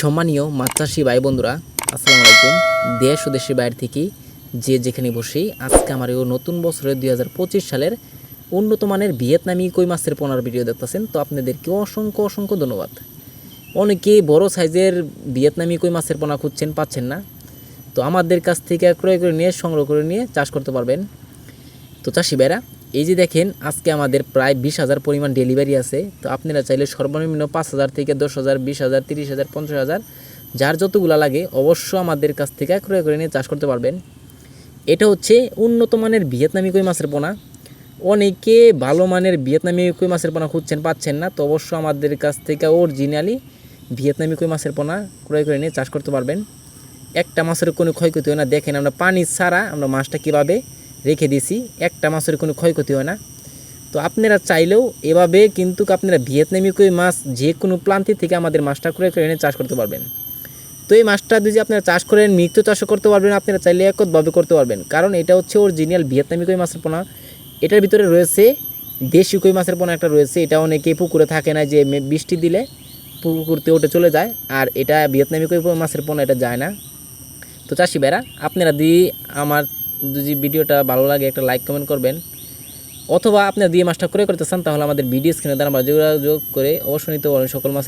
সম্মানীয় চাষি ভাই বন্ধুরা, আসসালামু আলাইকুম। দেশ ও দেশের বাইরে থেকে যে যেখানে বসেই আজকে আমার এই নতুন বছরের দুই হাজার পঁচিশ সালের উন্নত মানের ভিয়েতনামি কই মাছের পোনার ভিডিও দেখতেছেন, তো আপনাদেরকে অসংখ্য অসংখ্য ধন্যবাদ। অনেকে বড় সাইজের ভিয়েতনামি কই মাছের পোনা খুঁজছেন, পাচ্ছেন না। তো আমাদের কাছ থেকে ক্রয় করে নিয়ে, সংগ্রহ করে নিয়ে চাষ করতে পারবেন। তো চাষি ভাইরা এই যে দেখেন, আজকে আমাদের প্রায় বিশ হাজার পরিমাণ ডেলিভারি আছে। তো আপনারা চাইলে সর্বনিম্ন পাঁচ হাজার থেকে দশ হাজার, বিশ হাজার, তিরিশ হাজার, পঞ্চাশ হাজার, যার যতগুলো লাগে অবশ্য আমাদের কাছ থেকে ক্রয় করে নিয়ে চাষ করতে পারবেন। এটা হচ্ছে উন্নত মানের ভিয়েতনামি কই মাছের পোনা। অনেকে ভালো মানের ভিয়েতনামি কই মাছের পোনা খুঁজছেন, পাচ্ছেন না। তো অবশ্য আমাদের কাছ থেকে অরিজিনালি ভিয়েতনামি কই মাছের পোনা ক্রয় করে নিয়ে চাষ করতে পারবেন। একটা মাছের কোনো ক্ষয়ক্ষতি হয় না। দেখেন আমরা পানি ছাড়া আমরা মাছটা কীভাবে রেখে দিছি একটা মাছের কোনো ক্ষয়ক্ষতি হয় না। তো আপনারা চাইলেও এভাবে কিন্তু আপনারা ভিয়েতনামি কই মাছ যে কোনো প্লান্তি থেকে আমাদের মাছটা করে এনে চাষ করতে পারবেন। তো এই মাছটা যদি আপনারা চাষ করেন মৃত চাষও করতে পারবেন, আপনারা চাইলে একতভাবে করতে পারবেন। কারণ এটা হচ্ছে অরিজিনাল ভিয়েতনামি কই মাছের পোনা। এটার ভিতরে রয়েছে দেশি কই মাছের পোনা একটা রয়েছে। এটা অনেকে পুকুরে থাকে না যে বৃষ্টি দিলে পুকুরতে উঠে চলে যায়। আর এটা ভিয়েতনামি কই মাছের পোনা, এটা যায় না। তো চাষি বেড়া আপনারা দিয়ে আমার যদি ভিডিওটা ভালো লাগে, একটা লাইক কমেন্ট করবেন। অথবা আপনি দিয়ে মাছটা করে করতে চান, তাহলে আমাদের ভিডিও স্ক্রিনে দ্বারা যোগাযোগ করে অবশ্যই সকল মাছের